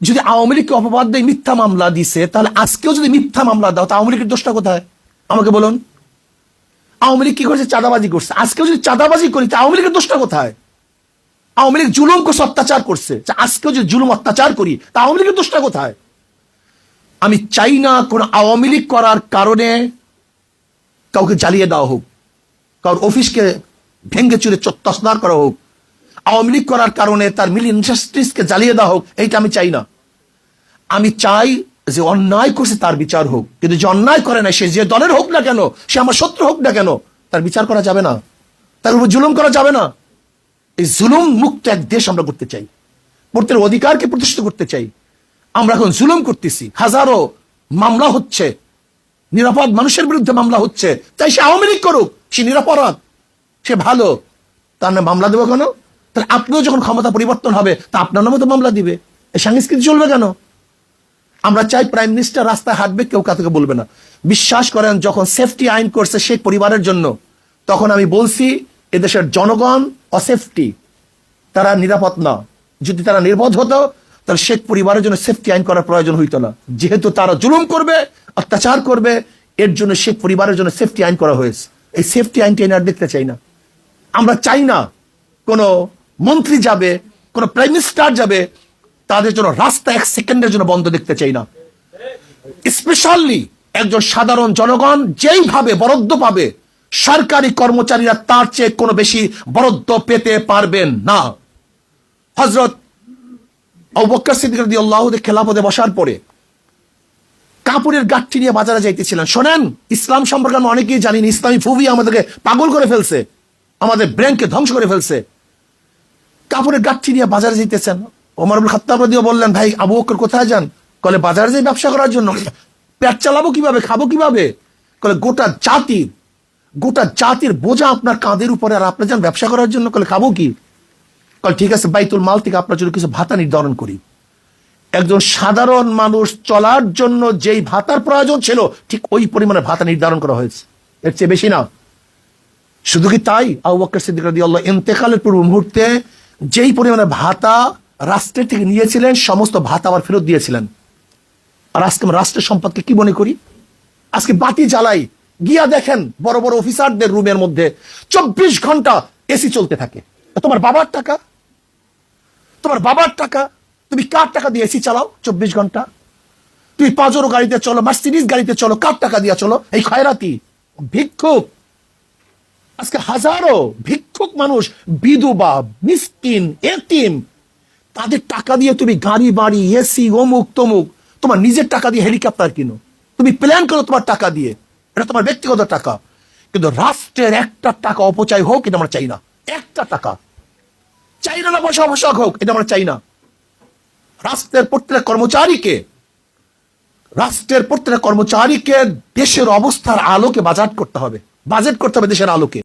যদি আওয়ামী লীগকে অপবাদ দিয়ে, মিথ্যা মামলা দিছে, তাহলে আজকেও যদি মিথ্যা মামলা দাও তা আওয়ামী লীগের দোষটা কোথায়? আমাকে বলুন। আওয়ামী লীগ কি করছে? চাঁদাবাজি করছে। আজকেও যদি চাঁদাবাজি করি, তা আওয়ামী লীগের দোষটা কোথায়? আওয়ামী লীগ জুলুম করছে, অত্যাচার করছে। আজকেও যদি জুলুম, অত্যাচার করি, তা আওয়ামী লীগের দোষটা কোথায়? আমি চাই না কোন আওয়ামী লীগ করার কারণে কাউকে জ্বালিয়ে দেওয়া হোক, কারোর অফিসকে ভেঙ্গে চুরে তসনার করা হোক আওয়ামী লীগ করার কারণে তার মিল ইন্ডাস্ট্রিজকে জ্বালিয়ে দেওয়া হোক, এইটা আমি চাই না। আমি চাই যে অন্যায় করছে তার বিচার হোক। কিন্তু যে অন্যায় করে না, সে যে দলের হোক না কেন, সে আমার শত্রু হোক না কেন, তার বিচার করা যাবে না। তার উপর জুলুম করা যাবে না। এই জুলুম মুক্ত এক দেশ আমরা করতে চাই। প্রত্যেক অধিকারকে প্রতিষ্ঠিত করতে চাই। আমরা এখন জুলুম করতেছি। হাজারো মামলা হচ্ছে। নিরাপদ মানুষের বিরুদ্ধে মামলা হচ্ছে। তাই সে আওয়ামী লীগ করুক, সে নিরাপরাধ, সে ভালো। তার নামে মামলা দেবো কেন? তাহলে আপনিও যখন ক্ষমতা পরিবর্তন হবে, তা আপনার নামে তো মামলা দিবে। এই সংস্কৃতি চলবে কেন? আমরা চাই প্রাইম মিনিস্টার রাস্তায় হাঁটবে, কেউ কাউকে বলবে না। বিশ্বাস করেন, যখন সেফটি আইন করছে শেখ পরিবারের জন্য, তখন আমি বলছি, এদেশের জনগণ অসেফটি তারা নিরাপদ না। যদি তারা নির্বোধ হতো, তাহলে শেখ পরিবারের জন্য সেফটি আইন করার প্রয়োজন হইতো না। যেহেতু তারা জুলুম করবে, অত্যাচার করবে, এর জন্য শেখ পরিবারের জন্য সেফটি আইন করা হয়েছে। এই সেফটি আইনটি আর দেখতে চাই না। আমরা চাই না কোনো মন্ত্রী যাবে, কোনো প্রাইম মিনিস্টার যাবে, তাদের জন্য রাস্তা এক সেকেন্ডের জন্য বন্ধ দেখতে চাই না। স্পেশালি একজন সাধারণ জনগণ যেইভাবে বরাদ্দ পাবে, সরকারি কর্মচারীরা তার চেয়ে কোনো বেশি বরাদ্দ পেতে পারবেন না। হজরত খেলাপদে বসার পরে কাপড়ের গাঠটি নিয়ে বাজারে যাইতেছিলেন। শোনেন, ইসলাম সম্পর্কে আমরা অনেকেই জানিনি ইসলামী ফুবি আমাদেরকে পাগল করে ফেলছে, আমাদের ব্রেনকে ধ্বংস করে ফেলছে। কাপড়ের গাঠি নিয়ে বাজারে যেতেছেন। ওমর আবুল খাত্তাব রাদিও বললেন, ভাই, আবু বকর কোথায় যান? কলে, বাজারে যাই ব্যবসা করার জন্য। পেট চালাবো কীভাবে, খাব কীভাবে? কলে, গোটা জাতির গোটা জাতির বোঝা আপনার কাঁধের উপরে আর আপনি যান ব্যবসা করার জন্য। কলে, খাব কি? কলে, ঠিক আছে, বাইতুল মাল থেকে আপনার জন্য কিছু ভাতা নির্ধারণ করি। একজন সাধারণ মানুষ চলার জন্য যেই ভাতার প্রয়োজন ছিল, ঠিক ওই পরিমাণে ভাতা নির্ধারণ করা হয়েছে। এর চেয়ে বেশি না। শুধু কি তাই? আবু বকর সিদ্দিক রাদিয়াল্লাহু ইন্তেকালের পূর্ব মুহূর্তে যেই পরিমাণে ভাতা রাষ্ট্রের থেকে নিয়েছিলেন, সমস্ত ভাতা আবার ফেরত দিয়েছিলেন। আর আজকে আমরা রাষ্ট্রের সম্পদকে কি মনে করি? আজকে বাতি জ্বালাই, গিয়া দেখেন বড় বড় অফিসারদের রুমের মধ্যে চব্বিশ ঘণ্টা এসি চলতে থাকে। তোমার বাবার টাকা? তোমার বাবার টাকা? তুমি কার টাকা দিয়ে এসি চালাও চব্বিশ ঘণ্টা? তুমি পাজরো গাড়িতে চলো, মার্সিডিজ গাড়িতে চলো, কার টাকা দিয়ে চলো? এই খয়রাতি? ভিক্ষুক! আজকে হাজারো ভিক্ষুক মানুষ, বিধবা, মিসকিন, এতিম, তাদের টাকা দিয়ে তুমি গাড়ি, বাড়ি, এসি, অমুক, তমুক, তোমার নিজের টাকা দিয়ে হেলিকপ্টার কিনো। তুমি প্ল্যান করো তোমার টাকা দিয়ে। এটা তোমার ব্যক্তিগত টাকা। কিন্তু রাষ্ট্রের একটা টাকা অপচয় হোক, এটা আমরা চাই না। একটা টাকা। চাই না পয়সা অবশ্যক হোক, এটা আমরা চাই না। রাষ্ট্রের প্রত্যেক কর্মচারীকে, রাষ্ট্রের প্রত্যেক কর্মচারীকে দেশের অবস্থার আলোকে বাজার করতে হবে। বাজেট করতে হবে দেশের আলোকে।